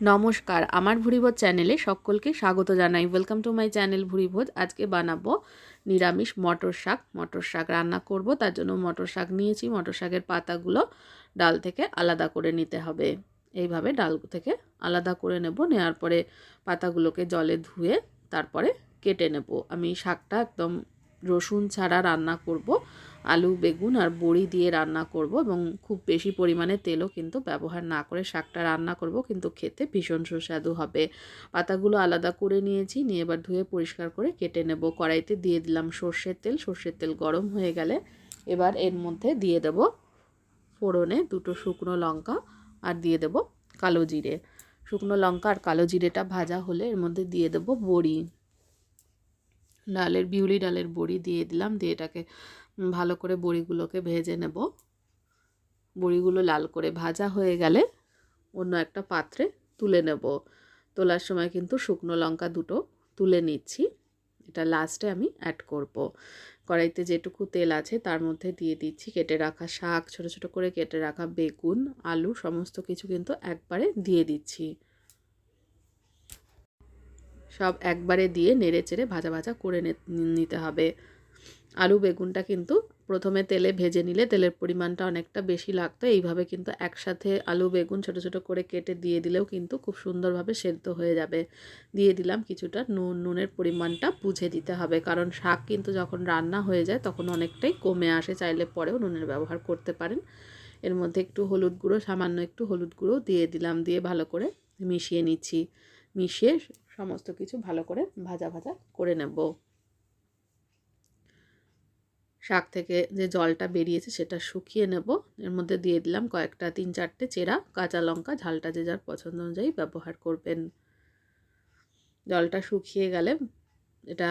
নমস্কার, আমার ভুরিভোজ চ্যানেলে সকলকে স্বাগত জানাই। Welcome to my channel Bhurivoj. আজকে বানাবো নিরামিষ মটর শাক। মটর শাক রান্না করব, তার জন্য মটর শাক নিয়েছি। মটর শাকের পাতাগুলো ডাল থেকে আলাদা করে নিতে হবে। এইভাবে ডাল থেকে আলাদা করে নেব, নেওয়ার পরে পাতাগুলোকে জলে ধুয়ে তারপরে কেটে নেব। আমি শাকটা একদম রসুন ছাড়া রান্না করব। আলু, বেগুন আর বড়ি দিয়ে রান্না করব এবং খুব বেশি পরিমাণে তেলও কিন্তু ব্যবহার না করে শাকটা রান্না করব, কিন্তু খেতে ভীষণ সুস্বাদু হবে। পাতাগুলো আলাদা করে নিয়েছি, নিয়ে এবার ধুয়ে পরিষ্কার করে কেটে নেব। কড়াইতে দিয়ে দিলাম সর্ষের তেল সর্ষের তেল গরম হয়ে গেলে এবার এর মধ্যে দিয়ে দেব ফোড়নে দুটো শুকনো লঙ্কা আর দিয়ে দেব কালো জিরে। শুকনো লঙ্কা আর কালো জিরেটা ভাজা হলে এর মধ্যে দিয়ে দেব বড়ি। ডালের, বিউলি ডালের বড়ি দিয়ে দিলাম, দিয়ে এটাকে ভালো করে বড়িগুলোকে ভেজে নেব। বড়িগুলো লাল করে ভাজা হয়ে গেলে অন্য একটা পাত্রে তুলে নেব। তোলার সময় কিন্তু শুকনো লঙ্কা দুটো তুলে নিচ্ছি। এটা লাস্টে আমি অ্যাড করব। কড়াইতে যেটুকু তেল আছে তার মধ্যে দিয়ে দিচ্ছি কেটে রাখা শাক, ছোট ছোট করে কেটে রাখা বেগুন, আলু, সমস্ত কিছু কিন্তু একবারে দিয়ে দিচ্ছি। সব একবারে দিয়ে নেড়ে চেড়ে ভাজা ভাজা করে নিতে হবে। আলু বেগুনটা কিন্তু প্রথমে তেলে ভেজে নিলে তেলের পরিমাণটা অনেকটা বেশি লাগতো। এইভাবে কিন্তু একসাথে আলু বেগুন ছোট ছোট করে কেটে দিয়ে দিলেও কিন্তু খুব সুন্দরভাবে সেদ্ধ হয়ে যাবে। দিয়ে দিলাম কিছুটা নুন, নুনের পরিমাণটা বুঝে দিতে হবে। কারণ শাক কিন্তু যখন রান্না হয়ে যায় তখন অনেকটাই কমে আসে, চাইলে পরেও নুনের ব্যবহার করতে পারেন। এর মধ্যে একটু হলুদ গুঁড়ো, সামান্য একটু হলুদ গুঁড়ো দিয়ে দিলাম, দিয়ে ভালো করে মিশিয়ে নিচ্ছি। মিশিয়ে সমস্ত কিছু ভালো করে ভাজা ভাজা করে নেব। শাক থেকে যে জলটা বেরিয়েছে সেটা শুকিয়ে নেব। এর মধ্যে দিয়ে দিলাম কয়েকটা, তিন চারটে চেরা, কাঁচা লঙ্কা, ঝালটা যে যার পছন্দ অনুযায়ী ব্যবহার করবেন। জলটা শুকিয়ে গেলে, এটা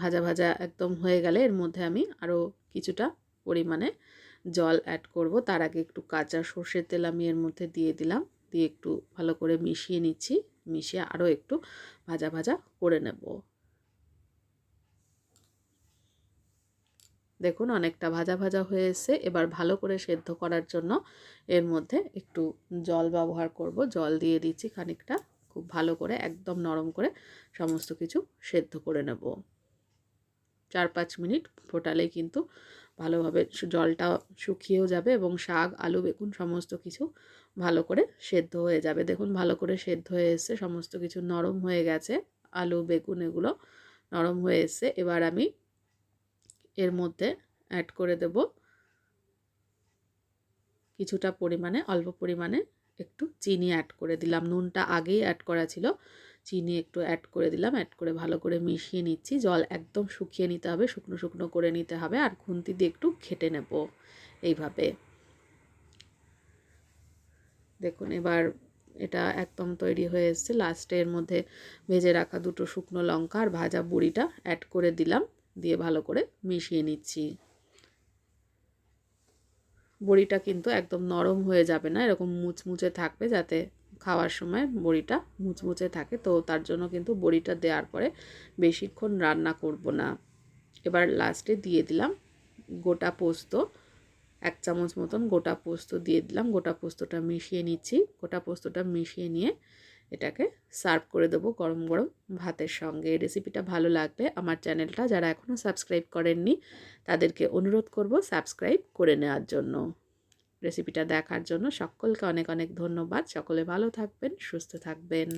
ভাজা ভাজা একদম হয়ে গেলে এর মধ্যে আমি আরও কিছুটা পরিমাণে জল অ্যাড করব। তার আগে একটু কাঁচা সর্ষের তেল আমি এর মধ্যে দিয়ে দিলাম। দিয়ে একটু ভালো করে মিশিয়ে নিচ্ছি। মিশিয়ে আরও একটু ভাজা ভাজা করে নেব। দেখুন, অনেকটা ভাজা ভাজা হয়ে এসছে। এবার ভালো করে সেদ্ধ করার জন্য এর মধ্যে একটু জল ব্যবহার করব। জল দিয়ে দিচ্ছি খানিকটা। খুব ভালো করে একদম নরম করে সমস্ত কিছু সেদ্ধ করে নেব। চার পাঁচ মিনিট ফোটালে কিন্তু ভালোভাবে জলটা শুকিয়েও যাবে এবং শাক, আলু, বেগুন সমস্ত কিছু ভালো করে সেদ্ধ হয়ে যাবে। দেখুন, ভালো করে সেদ্ধ হয়ে এসছে, সমস্ত কিছু নরম হয়ে গেছে। আলু, বেগুন এগুলো নরম হয়ে এসছে। এবার আমি এর মধ্যে অ্যাড করে দেব। কিছুটা পরিমাণে, অল্প পরিমাণে একটু চিনি অ্যাড করে দিলাম। নুনটা আগেই অ্যাড করা ছিল। চিনি একটু অ্যাড করে দিলাম অ্যাড করে ভালো করে মিশিয়ে নিচ্ছি। জল একদম শুকিয়ে নিতে হবে, শুকনো শুকনো করে নিতে হবে আর খুন্তি দিয়ে একটু ঘেটে নেব এইভাবে। দেখুন, এবার এটা একদম তৈরি হয়ে এসছে। লাস্টে এর মধ্যে ভেজে রাখা দুটো শুকনো লঙ্কা আর ভাজা বুড়িটা অ্যাড করে দিলাম। দিয়ে ভালো করে মিশিয়ে নিচ্ছি। বড়িটা কিন্তু একদম নরম হয়ে যাবে না, এরকম মুচমুচে থাকবে যাতে খাওয়ার সময় বড়িটা মুচমুচে থাকে। তো তার জন্য কিন্তু বড়িটা দেওয়ার পরে বেশিক্ষণ রান্না করব না। এবার লাস্টে দিয়ে দিলাম গোটা পোস্ত, এক চামচ মতন গোটা পোস্ত দিয়ে দিলাম। গোটা পোস্তটা মিশিয়ে নিচ্ছি। গোটা পোস্তটা মিশিয়ে নিয়ে এটাকে সার্ভ করে দেবো গরম গরম ভাতের সঙ্গে। রেসিপিটা ভালো লাগলে আমার চ্যানেলটা যারা এখনও সাবস্ক্রাইব করেননি, তাদেরকে অনুরোধ করব সাবস্ক্রাইব করে নেওয়ার জন্য। রেসিপিটা দেখার জন্য সকলকে অনেক অনেক ধন্যবাদ। সকলে ভালো থাকবেন, সুস্থ থাকবেন।